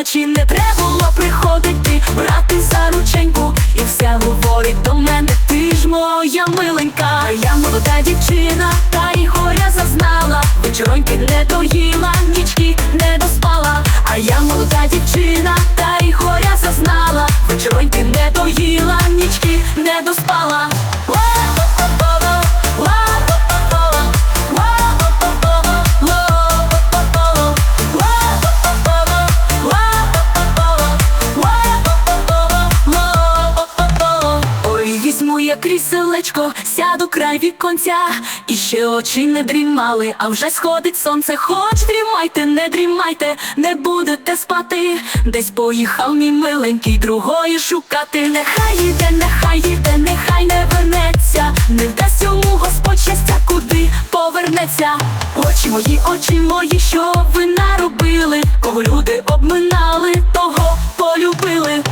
мене. Не треба було приходити, брати за рученьку. І все говорить до мене, ти ж моя миленька. Я молода дівчина, та й горя зазнала. Вечороньки не доїла, віконця, і ще очі не дрімали, а вже сходить сонце. Хоч дрімайте, не дрімайте, не будете спати. Десь поїхав мій миленький, другої шукати. Нехай їде, нехай їде, нехай не вернеться. Не дасть йому Господь щастя, куди повернеться. Очі мої, очі мої, що ви наробили? Кого люди обминали, того полюбили.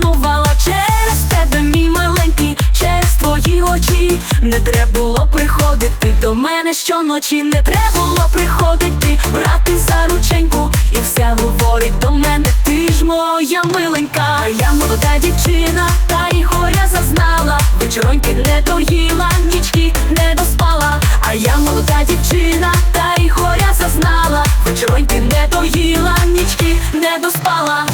Красу. Через тебе, мій миленький, через твої очі. Не треба було приходити до мене щоночі. Не треба було приходити, брати за рученьку. І вся говорить до мене, ти ж моя миленька. А я молода дівчина, та й горя зазнала. Вечороньки не доїла, нічки не доспала. А я молода дівчина, та й горя зазнала. Вечороньки не доїла, нічки не доспала.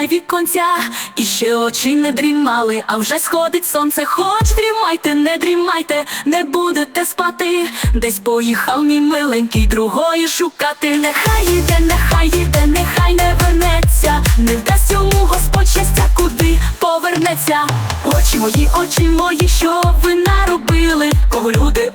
Край віконця, і ще очі не дрімали, а вже сходить сонце. Хоч дрімайте, не дрімайте, не будете спати. Десь поїхав мій миленький, другої шукати. Нехай їде, нехай їде, нехай не вернеться. Не дасть йому Господь щастя, куди повернеться. Очі мої, очі мої, що ви наробили? Кого люди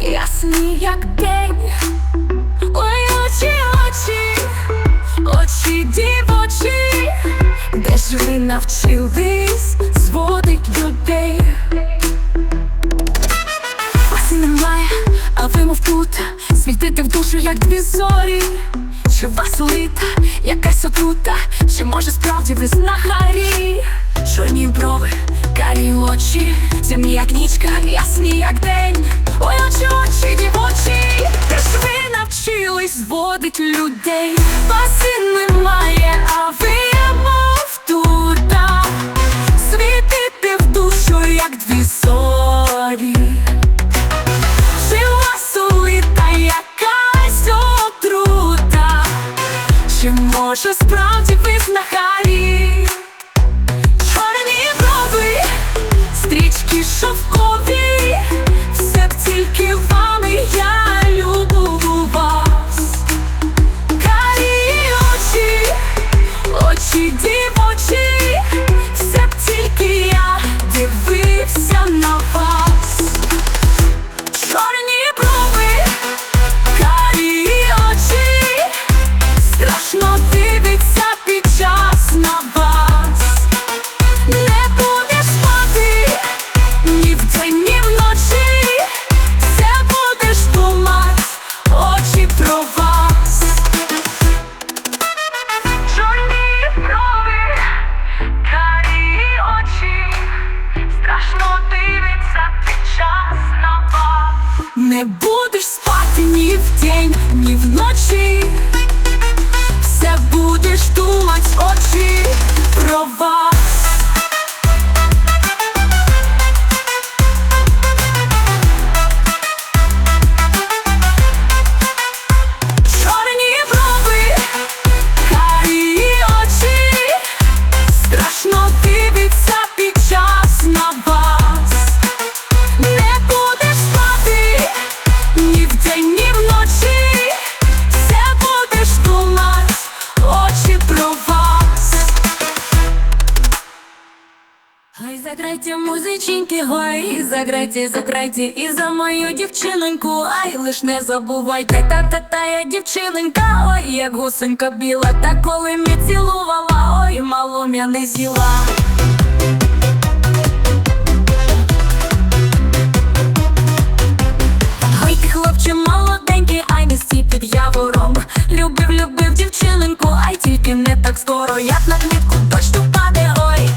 ясні, як день. Ой, очі, очі, очі дівочі, де ж ви навчились зводить людей? Вас немає, а ви мов тут Світите в душу, як дві зорі. Чи вас лита, якась отрута? Чи може справді ви знахарі? Чорні брови, карі очі Земні, як нічка, ясні, як день. Ой, очі, очі, дівочі Де ж ви навчились зводить людей. Вас немає, а ви є мов тута Світите в душу, як дві зорі. Жива сулита якась отрута. Чи може справді стрічки Не будеш спати ні день, ні в Все ой, заграйте, і за мою дівчиноньку, ай, лиш не забувайте, та-та-та я дівчинонька, ой, як гусенька біла, та коли мені цілувала, ой, мало м'я не з'їла. Ой, ти хлопче молоденький, ай не стій під явором. Любив, любив дівчиноньку, ай тільки не так скоро. Як на квітку дощ паде, ой,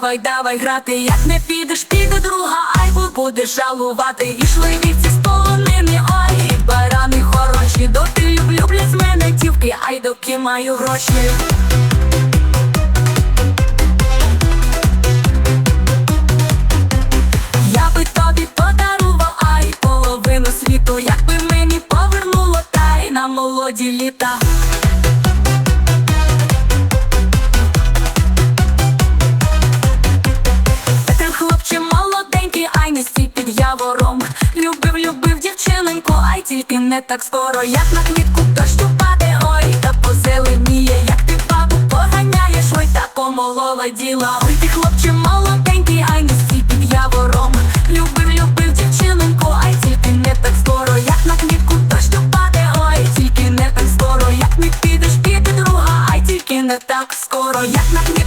давай, давай грати. Як не підеш, піде друга, ай, бо будеш жалувати. Ішли вівці з полонини, ой, барани хороші. Люблю, люблять з мене дівки, ай, доки маю гроші. Я би тобі подарував, ай, половину світу Якби мені повернуло, та й на молоді літа не так скоро. Як на квітку дощ паде, ой, та позеленіє Як ти бабу поганяєш, ой, та помолола діла. Ой, ти хлопче молоденький, ай не стій під явором. Любив, любив дівчиноньку, ай тільки не так скоро. Як на квітку дощ паде, ой, тільки не так скоро. Як не підеш, піде друга, ай тільки не так скоро. Як на квітку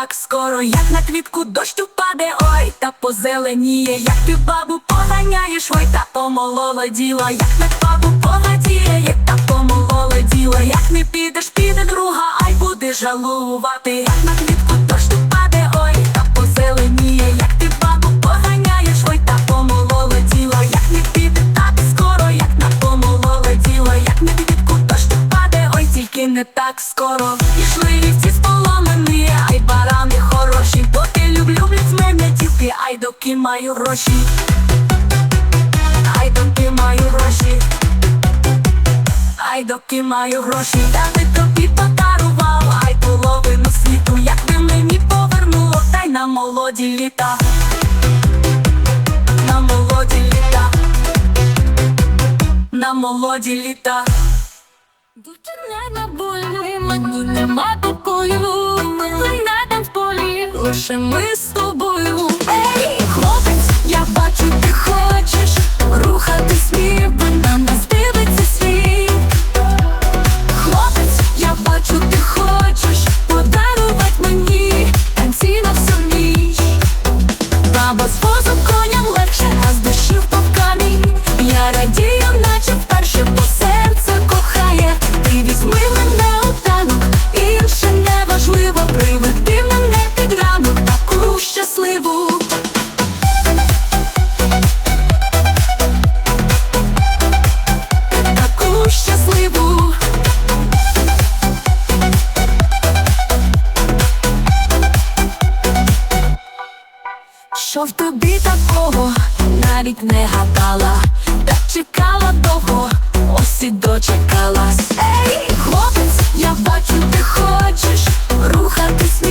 так скоро, як на квітку дощ упаде, ой, та позеленіє, як ти бабу поганяєш, ой, та діла, як на бабу погадіє, як та помолола діла, як не підеш, піде друга, ай буде жалувати, як на квітку дощ упаде, ой, та позеленіє, як ти бабу поганяєш, ой, та діла, як не піде так скоро, як на помолола діла, як не квітку дощ упаде, ой, тільки не так скоро, ішли вівці з поломами. Доки гроші. Ай, доки гроші. Ай, доки гроші, та би тобі подарував, ай половину світу, як би мені повернуло, та й на молоді літа. На молоді літа. На молоді літа. Бути не на мені нема покою Ми на танцполі, лише ми з тобою хочеш Рухатись ніби на нас Що в тобі такого? Навіть не гадала, так чекала довго, ось і дочекалась. Ей, хлопець, я бачу, ти хочеш рухатись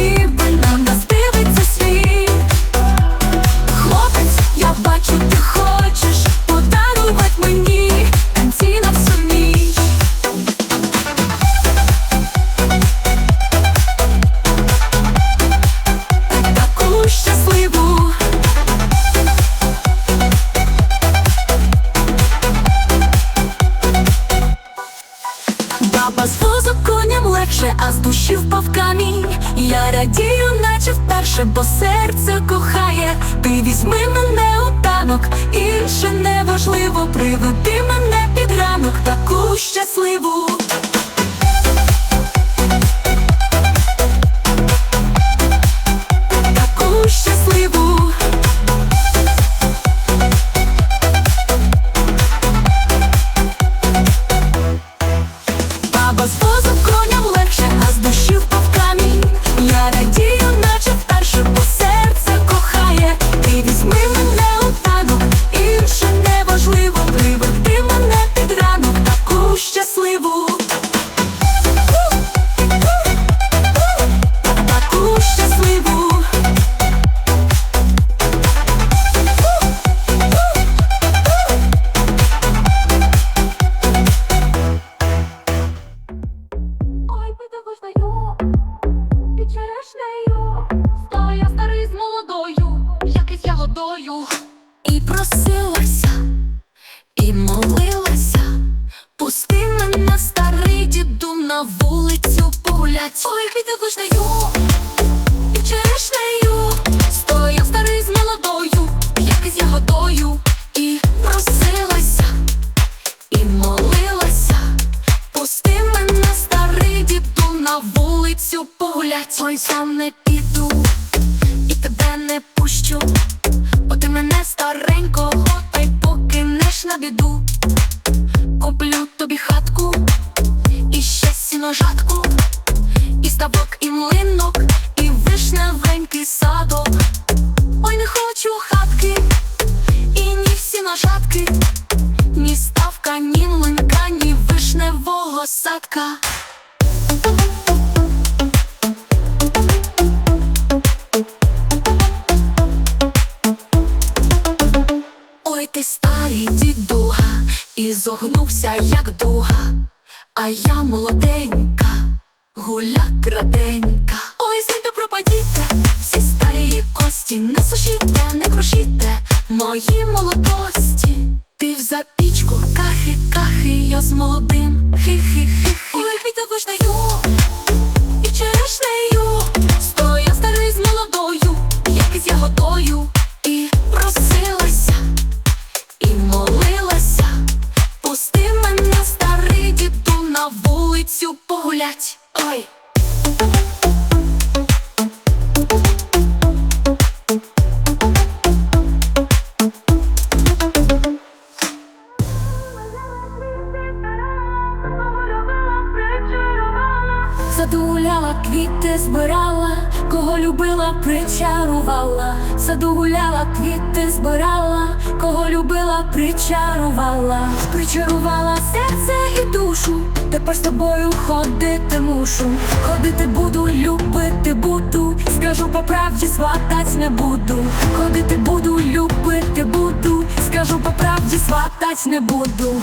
інше не важливо. Приведи мене під ранок, таку щасливу. Черешнею, стоя старий з молодою, як із ягодою. І просилася, і молилася, пусти мене, старий діду, на вулицю погулять. Ой, вишневого садка. Ой, ти старий дідуга, і зогнувся, як дуга, а я молоденька, гуля краденька. Ой, звідти пропадіте, всі старі кості, не сушіте, не крушіте мої молодості. Ти в запічку, кахи, кахи, я з молодим, хи-хи-хи. Ой, піти вишнею, під черешнею, стояв старий з молодою, як із ягодою. І просилася, і молилася, пусти мене, старий діду, на вулицю погулять. Ой. В саду гуляла, квіти збирала, кого любила, причарувала, причарувала серце і душу. Тепер з тобою ходити мушу. Ходити буду, любити буду. Скажу по правді, сватать не буду. Ходити буду, любити буду. Скажу по правді, сватать не буду.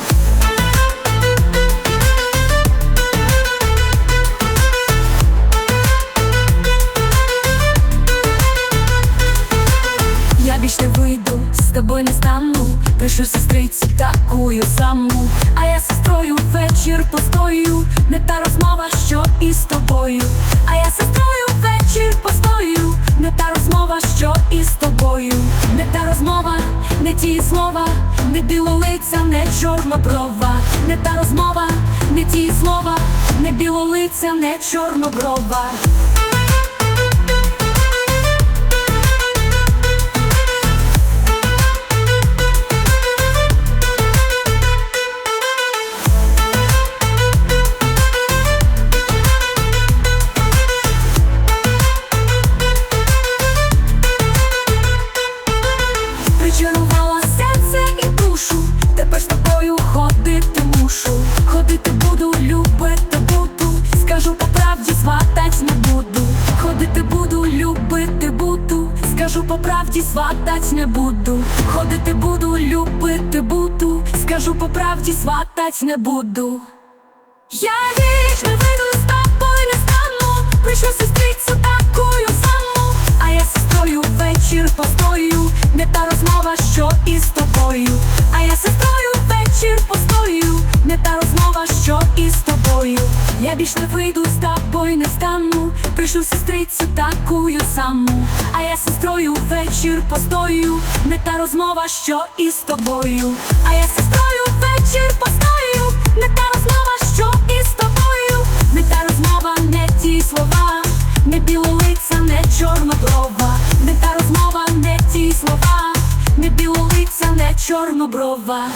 Пишу сестриці такую саму. А я сестрою вечір постою. Не та розмова, що із тобою. А я сестрою вечір постою. Не та розмова, що із тобою. Не та розмова, не ті слова. Не білолиця, не чорноброва Не та розмова, не ті слова. Не білолиця, не чорноброва не буду. Ходити буду, любити буду. Скажу по правді, сватать не буду. Я віч не вийду з тобою не стану Прийшов сестрицю такою саму А я сестрою вечір постою Не та розмова, що із тобою А я сестрою вечір постою. Не та розмова, що із тобою. Я більш не вийду з тобою не стану. Прийшов сестрицю такую саму. А я сестрою вечір постою. Не та розмова, що із тобою. А я сестрою вечір постою. Не та розмова, що із тобою. Не та розмова, не ті слова. Не білолиця, не чорноброва. Не та розмова, не ті слова. Не білолиця, не чорноброва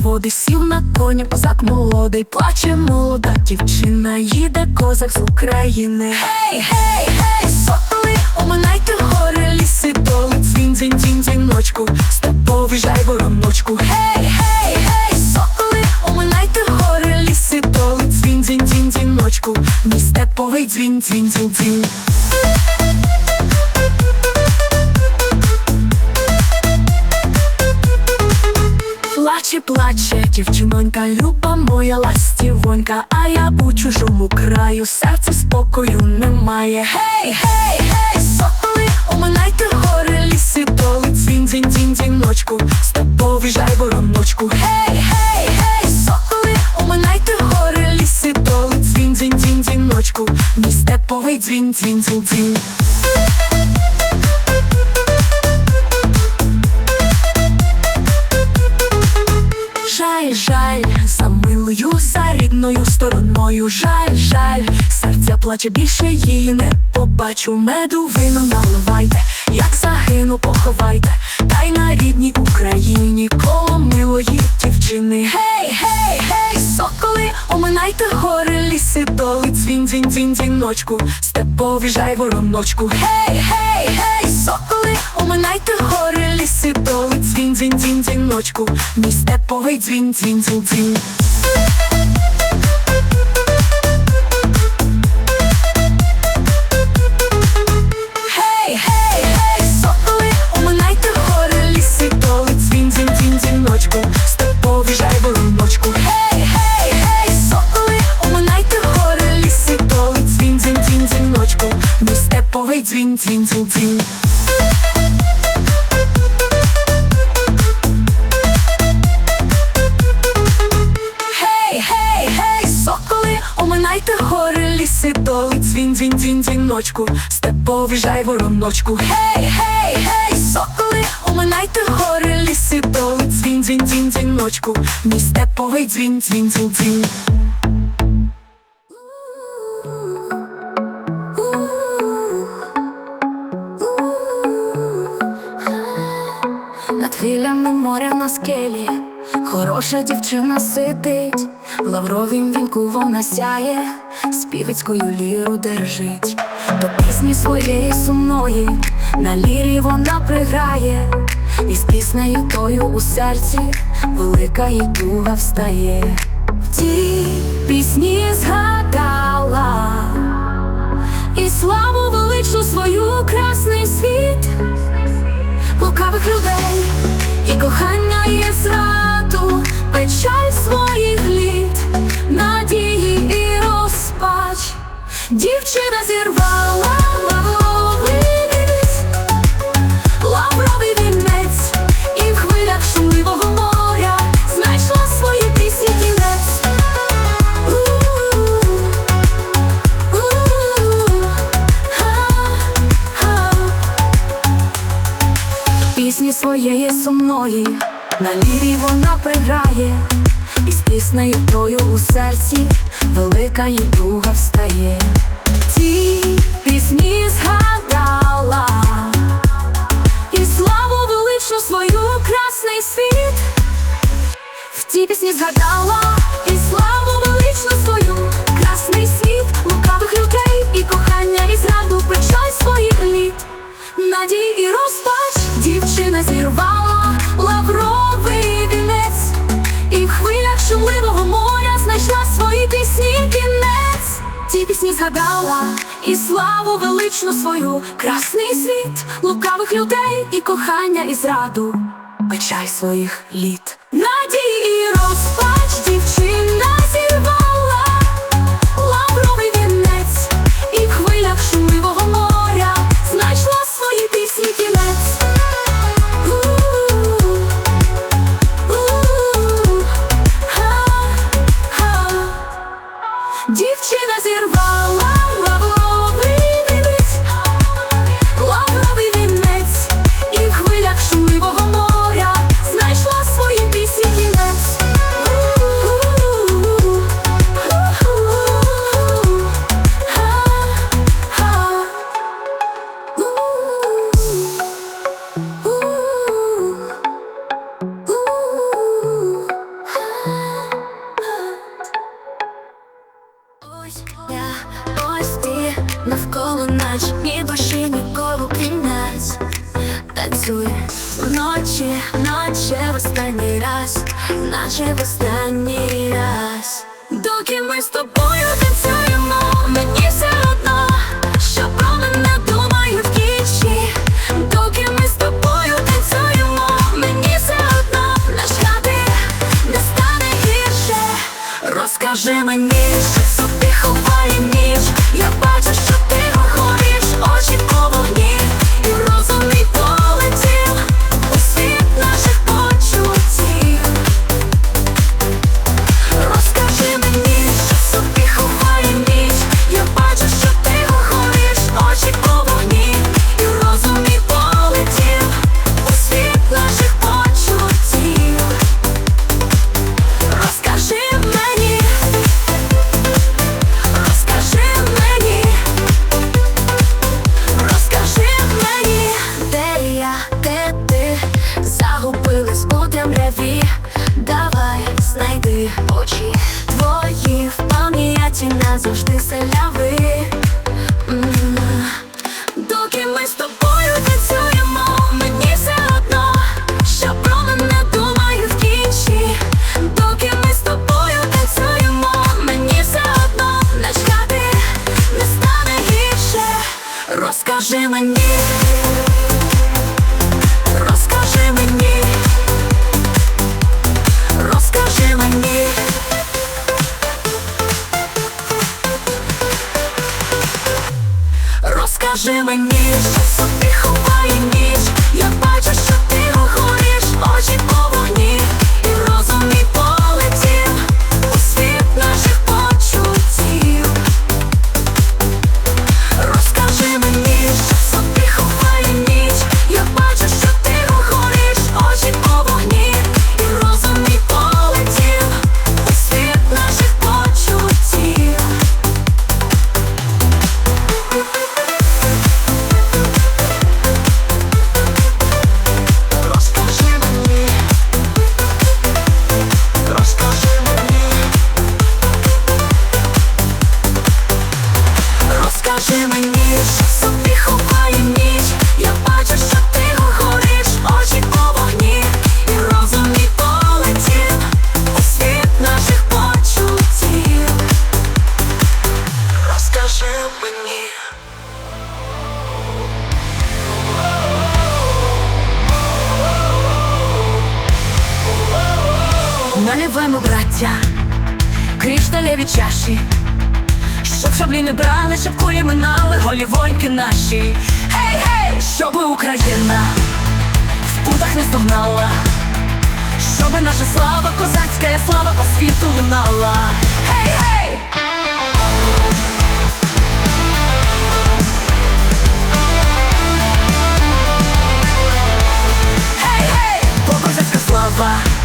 води, сів на коні, козак молодий, плаче молода дівчина, їде козак з України. Гей, гей, гей, соколи, оминайте гори, ліси, доли, дзвін, дзвін, дзвін, дзвіночку, степовий жай вороночку. Гей, гей, гей, соколи, оминайте гори, ліси, доли, дзвін, дзвін, дзвін, дзвіночку, мій степовий дзвін, дзвін, дзвін, дзвін. Плаче, плаче, дівчинонька, люба моя ластівонька, а я у чужому краю, серце спокою немає. Гей, гей, гей, соколи, оминайте гори, ліси, доли, дзвін, дзвін, дзвін, дзвіночку, степовий дзвіночку, степові жай. Гей, гей, гей, соколи, оминайте гори, ліси, доли, дзвін, дзвін, дзвін, дзвіночку, мій степовий дзвін, дзвін, дзвін, дзвін. віночку. Гей, гей, гей, соколи, оминайте гори, ліси, проли, дзвін, дзвін, дзвін, дзвіночку, мій степовий дзвін, дзвін, дзвін, дзвін. Над хвилями моря на скелі, хороша дівчина сидить, в лавровім вінку вона сяє, співецькою ліру держить до пісні своєї сумної, на лірі вона приграє, і з піснею тою у серці велика їй туга встає. В тій пісні згадала і славу величну свою красний світ лукавих людей і кохання є зраду, печаль своїх літ, надії і розпач. Дівчина зірвала лавровий лавровий вінець, і в хвилях моря знайшла свої пісні кінець. Пісні своєї сумної, на лірі вона приграє, і з піснею тою у серці велика їй дуга встає. Ті пісні згадала, і славу величну свою красний світ. В ті пісні згадала, і славу величну свою красний світ, лукавих людей і кохання, і зраду печаль своїх літ. Надій і розпач дівчина зірвала лавровий Згадала і славу величну свою, красний світ, лукавих людей і кохання, і зраду, печаль своїх літ. Надій і розпач дівчина зірвала останній раз, наче в останній раз. Доки ми з тобою танцюємо, мені все одно, що про мене думають втічі Доки ми з тобою танцюємо, мені все одно наш хати не стане гірше. Розкажи мені, Наливаємо браття, кришталеві чаші щоб шаблі не брали, щоб кулі минали голівоньки наші. Гей, гей, щоб Україна в путах не здогнала, щоб наша слава козацька слава по світу лунала. Гей, гей! Гей, козацька слава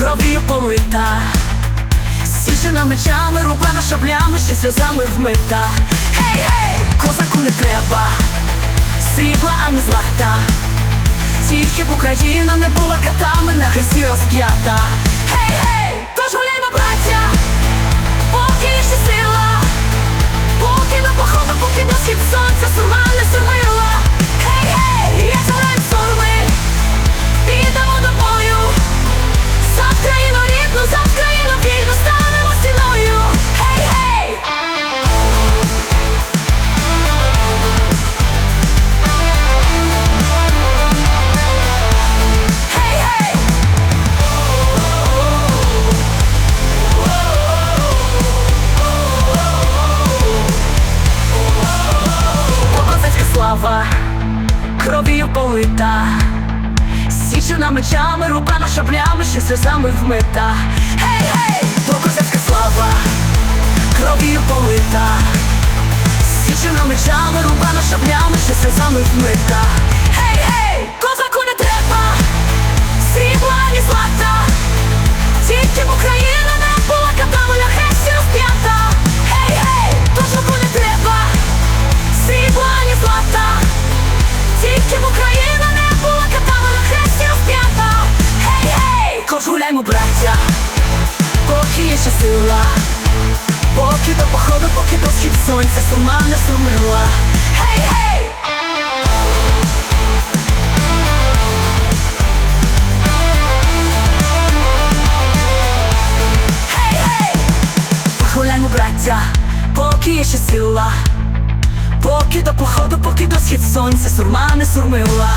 кров'ю полита. Січена мечами, рубана шаблями, ще сльозами вмита Гей, гей, козаку не треба. Срібла, а не злата. Тільки б Україна не була катами на хресті розп'ята. Гей, гей, тож гуляймо, браття. Поки ще сила Тільки б Україна не була катами на хресті розп'ята. Гей, гей, козаку не треба, срібла ні злата. Тільки б Україна не була катами на хресті розп'ята. Гей, гей, гуляймо, браття, поки є ще сила. Поки до походу, поки до схід сонця сума не сумила. Гей Гей, браття, поки є ще сила. Поки до походу, поки до схід сонця сурма не сурмила